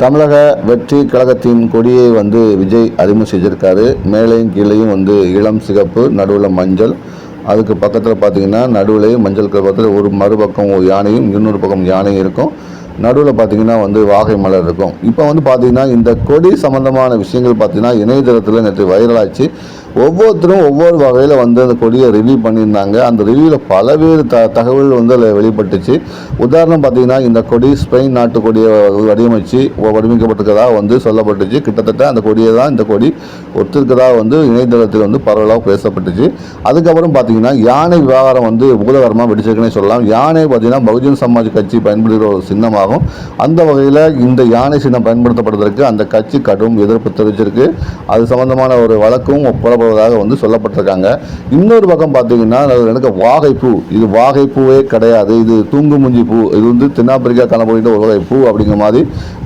தமிழக வெற்றி கழகத்தின் கொடியை வந்து விஜய் அறிமுகம் செஞ்சிருக்காரு. மேலேயும் கீழேயும் வந்து இளம் சிகப்பு நடுவில் மஞ்சள். அதுக்கு பக்கத்தில் பார்த்தீங்கன்னா நடுவிலையும் மஞ்சள் கலர் பக்கத்தில் ஒரு மறுபக்கம் ஒரு யானையும் இன்னொரு பக்கம் யானையும் இருக்கும். நடுவில் பார்த்தீங்கன்னா வந்து வாகை மலர் இருக்கும். இப்போ வந்து பார்த்தீங்கன்னா இந்த கொடி சம்பந்தமான விஷயங்கள் பார்த்தீங்கன்னா இணையதளத்தில் நேற்று வைரலாச்சு ஒவ்வொருத்தரும் ஒவ்வொரு வகையில் வந்து அந்த கொடியை ரிவ்யூ பண்ணியிருந்தாங்க. அந்த ரிவ்யூவில் பலவேறு த தகவல் வந்து அதில் வெளிப்பட்டுச்சு. உதாரணம் பார்த்தீங்கன்னா இந்த கொடி ஸ்பெயின் நாட்டு கொடியை வடிவமைச்சு வடிவமைக்கப்பட்டிருக்கதாக வந்து சொல்லப்பட்டுச்சு. கிட்டத்தட்ட அந்த கொடியை தான் இந்த கொடி ஒத்திருக்கதாக வந்து இணையதளத்தில் வந்து பரவலாக பேசப்பட்டுச்சு. அதுக்கப்புறம் பார்த்தீங்கன்னா யானை விவகாரம் வந்து மூலகரமாக வெடிச்சிருக்குன்னே சொல்லலாம். யானை பார்த்தீங்கன்னா பகுஜன் சமாஜ் கட்சி பயன்படுகிற ஒரு சின்னமாக ஆகும். அந்த வகையில் இந்த யானை சின்னம் பயன்படுத்தப்படுவதற்கு அந்த கட்சி கடும் எதிர்ப்பு தெரிவிச்சிருக்கு. அது சம்பந்தமான ஒரு வழக்கும் புறப்படுவதாக வந்து சொல்லப்பட்டிருக்காங்க. இன்னொரு பக்கம் பார்த்தீங்கன்னா எனக்கு வாகைப்பூ. இது வாகைப்பூவே கிடையாது. இது தூங்குமுஞ்சி பூ. இது வந்து தென்னாப்பிரிக்கா காணப்படுகின்ற ஒரு வகை பூ அப்படிங்கிற மாதிரி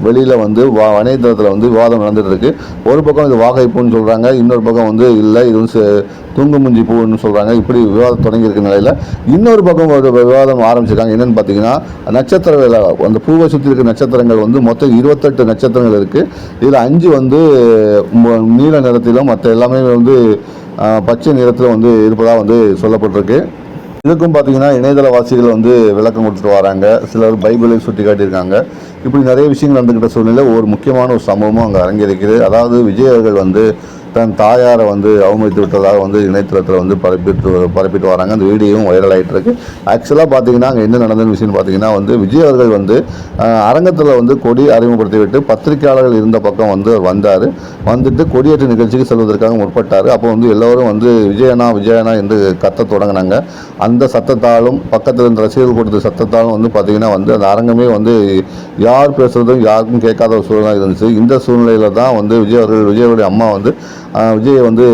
வெளியில் வந்து வா வணையதளத்தில் வந்து விவாதம் நடந்துட்டு இருக்கு. ஒரு பக்கம் இது வாகைப்பூன்னு சொல்கிறாங்க இன்னொரு பக்கம் வந்து இல்லை இது வந்து தூங்குமுஞ்சி பூன்னு சொல்கிறாங்க இப்படி விவாதம் தொடங்கியிருக்க நிலையில். இன்னொரு பக்கம் ஒரு விவாதம் ஆரம்பிச்சிருக்காங்க. என்னென்னு பார்த்தீங்கன்னா நட்சத்திர வேலை அந்த பூ பூவை சுற்றி இருக்க நட்சத்திரங்கள் வந்து மொத்தம் இருபத்தெட்டு நட்சத்திரங்கள் இருக்குது இதில் அஞ்சு வந்து ம- நீல நிறத்திலும் மற்ற எல்லாமே வந்து பச்சை நிறத்தில் வந்து இருப்பதாக வந்து சொல்லப்பட்டிருக்கு. இதுக்கும் பார்த்தீங்கன்னா இணையதளவாசிகள் வந்து விளக்கம் கொடுத்துட்டு வராங்க. சிலர் பைபிளை சுட்டி காட்டியிருக்காங்க. இப்படி நிறைய விஷயங்கள் நடந்துக்கிட்ட சூழ்நிலை ஒரு முக்கியமான ஒரு சம்பவமும் அங்கே அரங்கேறிக்குது அதாவது விஜய் அவர்கள் வந்து தன் தாயாரை வந்து அவமதித்து விட்டதாக வந்து இணையதளத்தில் வந்து பரப்பிட்டு பரப்பிட்டு வராங்க. அந்த வீடியோவும் வைரல் ஆகிட்டு இருக்கு. ஆக்சுவலாக பார்த்தீங்கன்னா அங்கே என்ன நடந்தது விஷயம்னு பார்த்தீங்கன்னா வந்து விஜய் அவர்கள் வந்து அரங்கத்தில் வந்து கொடி அறிமுகப்படுத்தி விட்டு பத்திரிகையாளர்கள் இருந்த பக்கம் வந்து அவர் வந்தார். வந்துட்டு கொடியேற்ற நிகழ்ச்சிக்கு செல்வதற்காக முற்பட்டார். அப்போ வந்து எல்லோரும் வந்து விஜயனா விஜயனா என்று கத்த தொடங்கினாங்க. அந்த சத்தத்தாலும் பக்கத்தில் இருந்த ரசிகர்கள் கொடுத்த சத்தத்தாலும் வந்து பார்த்தீங்கன்னா வந்து அந்த அரங்கமே வந்து யார் பேசுறதும் யாருக்கும் கேட்காத ஒரு சூழ்நிலை இருந்துச்சு. இந்த சூழ்நிலையில் தான் வந்து விஜய் அவர்கள் விஜயோடைய அம்மா வந்து விஜயை வந்து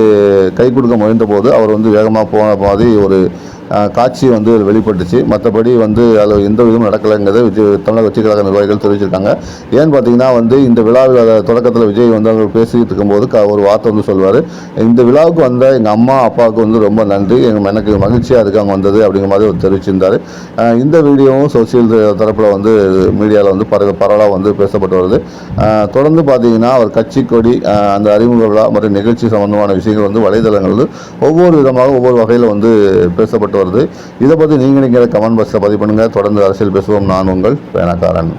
கை கொடுக்க முயன்றபோது அவர் வந்து வேகமாக போன மாதிரி ஒரு காட்சி வந்து வெளிப்பட்டுச்சு. மற்றபடி வந்து அதில் எந்த விதமும் நடக்கலைங்கிறத விஜய் தமிழக கட்சி கழக நிர்வாகிகள் தெரிவிச்சிருக்காங்க. ஏன்னு பார்த்தீங்கன்னா வந்து இந்த விழாவில் தொடக்கத்தில் விஜய் வந்து அவங்க பேசிக்கிட்டு இருக்கும்போது க- ஒரு வார்த்தை வந்து சொல்வார். இந்த விழாவுக்கு வந்த எங்கள் அம்மா அப்பாவுக்கு வந்து ரொம்ப நன்றி. எங்கள் எனக்கு மகிழ்ச்சியாக இருக்காங்க வந்தது அப்படிங்கிற மாதிரி அவர் தெரிவிச்சிருந்தார். இந்த வீடியோவும் சோசியல் தரப்பில் வந்து மீடியாவில் வந்து பரவ பரவலாக வந்து பேசப்பட்டு வருது. தொடர்ந்து பார்த்தீங்கன்னா அவர் கட்சி கொடி அந்த அறிமுக விழா மற்றும் நிகழ்ச்சி சம்பந்தமான விஷயங்கள் வந்து வலைதளங்கள் வந்து ஒவ்வொரு விதமாக ஒவ்வொரு வகையில் வந்து பேசப்பட்டு வருது. இதை பற்றி நீங்கள் நீங்கள் கமெண்ட் பாக்ஸில் பதிவு பண்ணுங்கள் தொடர்ந்து அரசியல் பேசுவோம். நான் உங்கள் பேனக்காரன்